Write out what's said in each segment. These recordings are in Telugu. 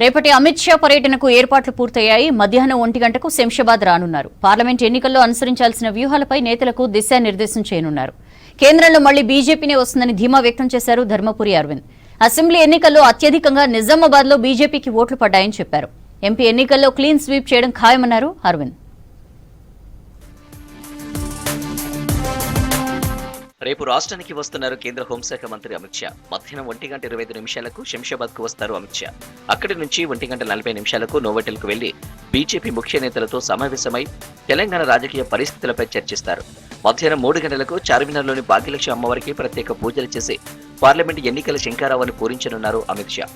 రేపటి అమిత్ షా పర్యటనకు ఏర్పాట్లు పూర్తయ్యాయి. మధ్యాహ్నం ఒంటి గంటకు శంషాబాద్ రానున్నారు. పార్లమెంట్ ఎన్నికల్లో అనుసరించాల్సిన వ్యూహాలపై నేతలకు దిశానిర్దేశం చేయనున్నారు. కేంద్రంలో మళ్ళీ బీజేపీనే వస్తుందని ధీమా వ్యక్తం చేశారు ధర్మపురి అరవింద్. అసెంబ్లీ ఎన్నికల్లో అత్యధికంగా నిజామాబాద్లో బీజేపీకి ఓట్లు పడ్డాయని చెప్పారు. ఎంపీ ఎన్నికల్లో క్లీన్ స్వీప్ చేయడం ఖాయమన్నారు అరవింద్. రేపు రాష్ట్రానికి వస్తున్నారు కేంద్ర హోంశాఖ మంత్రి అమిత్ షా. మధ్యాహ్నం ఒంటి గంట ఇరవై ఐదు నిమిషాలకు శంషాబాద్కు వస్తారు అమిత్ షా. అక్కడి నుంచి ఒంటి గంట నలభై నిమిషాలకు నోవెటల్ వెళ్ళి బీజేపీ ముఖ్య నేతలతో సమావేశమై తెలంగాణ రాజకీయ పరిస్థితులపై చర్చిస్తారు. మధ్యాహ్నం మూడు గంటలకు చార్మినార్లోని భాగ్యలక్ష్మి అమ్మవారికి ప్రత్యేక పూజలు చేసి పార్లమెంట్ ఎన్నికల శంకారావాన్ని పూరించనున్నారు అమిత్ షా.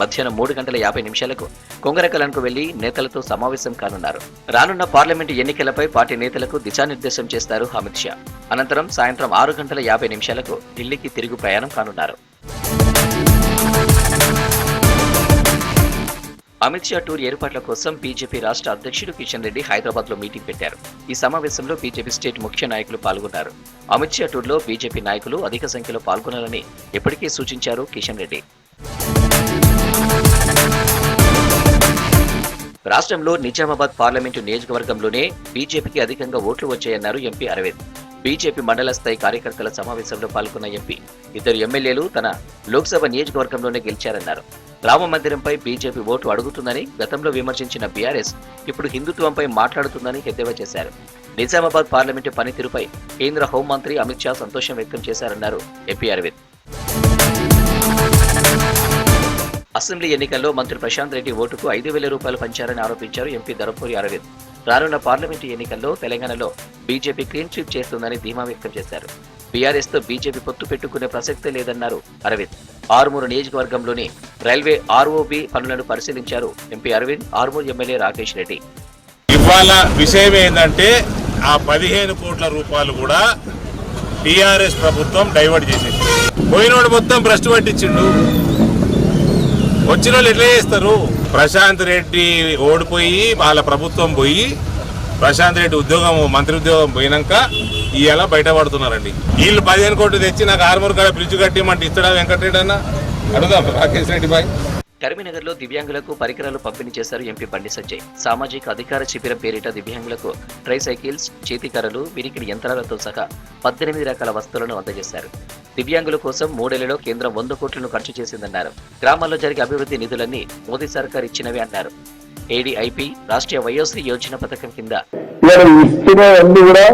మధ్యాహ్నం మూడు గంటల యాభై నిమిషాలకు కొంగరకలాన్కు వెళ్ళి నేతలతో సమావేశం కానున్నారు. రానున్న పార్లమెంటు ఎన్నికలపై పార్టీ నేతలకు దిశానిర్దేశం చేస్తారు అమిత్ షా. అనంతరం సాయంత్రం ఆరు గంటల యాభై నిమిషాలకు ఢిల్లీకి తిరుగు ప్రయాణం కానున్నారు. అమిత్ షా టూర్ ఏర్పాట్ల కోసం బీజేపీ రాష్ట్ర అధ్యక్షుడు కిషన్ రెడ్డి హైదరాబాద్లో మీటింగ్ పెట్టారు. ఈ సమావేశంలో బీజేపీ స్టేట్ ముఖ్య నాయకులు పాల్గొన్నారు. అమిత్ షా టూర్లో బీజేపీ నాయకులు అధిక సంఖ్యలో పాల్గొనాలని ఇప్పటికే సూచించారు కిషన్ రెడ్డి. రాష్ట్రంలో నిజామాబాద్ పార్లమెంటు నియోజకవర్గంలోనే బీజేపీకి అధికంగా ఓట్లు వచ్చాయన్నారు ఎంపీ అరవింద్. బీజేపీ మండల స్థాయి కార్యకర్తల సమావేశంలో పాల్గొన్న ఎంపీ ఇద్దరు ఎమ్మెల్యేలు తన లోక్సభ నియోజకవర్గంలోనే గెలిచారన్నారు. రామ మందిరంపై బీజేపీ ఓటు అడుగుతుందని గతంలో విమర్శించిన బీఆర్ఎస్ ఇప్పుడు హిందుత్వంపై మాట్లాడుతుందని ఎద్దేవా చేశారు. నిజామాబాద్ పార్లమెంటు పనితీరుపై కేంద్ర హోంమంత్రి అమిత్ షా సంతోషం వ్యక్తం చేశారన్నారు ఎంపీ అరవింద్. అసెంబ్లీ ఎన్నికల్లో మంత్రి ప్రశాంత్ రెడ్డి ఓటుకు ఐదు వేల రూపాయలు పంచారని ఆరోపించారు ఎంపీ ధరపూరి అరవింద్. రానున్న పార్లమెంటు ఎన్నికల్లో తెలంగాణలో బీజేపీ క్లీన్ స్వీప్ చేస్తుందని ధీమా వ్యక్తం చేశారు. బీఆర్ఎస్తో బీజేపీ పొత్తు పెట్టుకునే ప్రసక్తే లేదన్నారు అరవింద్. ఆరుమూరు నియోజకవర్గంలోని రైల్వే ఆర్ఓబి పనులను పరిశీలించారు ఎంపీ అరవింద్ ఆరుమూరు ఎమ్మెల్యే రాకేష్ రెడ్డి. ఇవాళ విషయం ఏంటంటే ఆ పదిహేను కోట్ల రూపాయలు కూడా టిఆర్ఎస్ ప్రభుత్వం డైవర్ట్ చేసింది. పోయినోడు మొత్తం భ్రష్టు పట్టించిండు. వచ్చిన వాళ్ళు ఎట్లా చేస్తారు? ప్రశాంత్ రెడ్డి ఓడిపోయి వాళ్ళ ప్రభుత్వం పోయి ప్రశాంత్ రెడ్డి ఉద్యోగం మంత్రి ఉద్యోగం పోయినాక ఇవాళ బయటపడుతున్నారండి. వీళ్ళు పదిహేను కోట్లు తెచ్చి నాకు ఆరుమూరు కాడ బ్రిడ్జ్ కట్టిమంటే ఇస్తాడా వెంకటరెడ్డి అన్న? అడుగుదాం రాకేష్ రెడ్డి బాయ్. కరీంనగర్లో దివ్యాంగులకు పరికరాలు పంపిణీ చేశారు ఎంపీ బండి సంజయ్. సామాజిక అధికార శిబిరం పేరిట దివ్యాంగులకు ట్రై సైకిల్స్ వినికిడి యంత్రాలతో సహా పద్దెనిమిది రకాల వస్తువులను అందజేశారు. దివ్యాంగుల కోసం మూడేళ్ళలో కేంద్రం వంద కోట్లను ఖర్చు చేసిందన్నారు. గ్రామాల్లో జరిగే అభివృద్ధి నిధులన్నీ మోదీ సర్కార్ ఇచ్చినవి అన్నారు. ఏడీఐపి రాష్ట్రీయ వయోశ్రీ యోజన పథకం కింద. ఇస్తున్నవన్నీ కూడా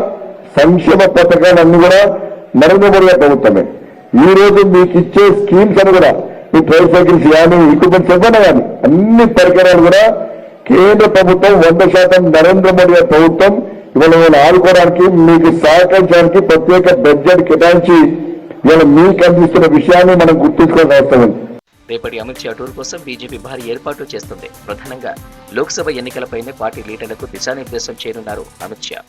సంక్షేమ పథకాలన్నీ కూడా నరేంద్ర మోడీ ప్రభుత్వమే. ఈ రోజు మీకు ఇచ్చే స్కీమ్స్ అని కూడా ఈ ట్రై సైకిల్స్ కానీ ఎక్విప్మెంట్స్ ఏమైనా కానీ అన్ని పరికరాలు కూడా కేంద్ర ప్రభుత్వం వంద శాతం నరేంద్ర మోడీ గారి ప్రభుత్వం ఇవాళ వాళ్ళు ఆడుకోవడానికి మీకు సహకరించడానికి ప్రత్యేక బడ్జెట్ కేటాయించి ఇవాళ మీకు అందిస్తున్న విషయాన్ని మనం గుర్తుంచుకోవాల్సిన అవసరం ఉంది. రేపటి అమిత్ షా టూర్ కోసం బీజేపీ భారీ ఏర్పాట్లు చేస్తుంది. ప్రధానంగా లోక్సభ ఎన్నికలపైనే పార్టీ లీడర్లకు దిశానిర్దేశం చేయనున్నారు అమిత్ షా.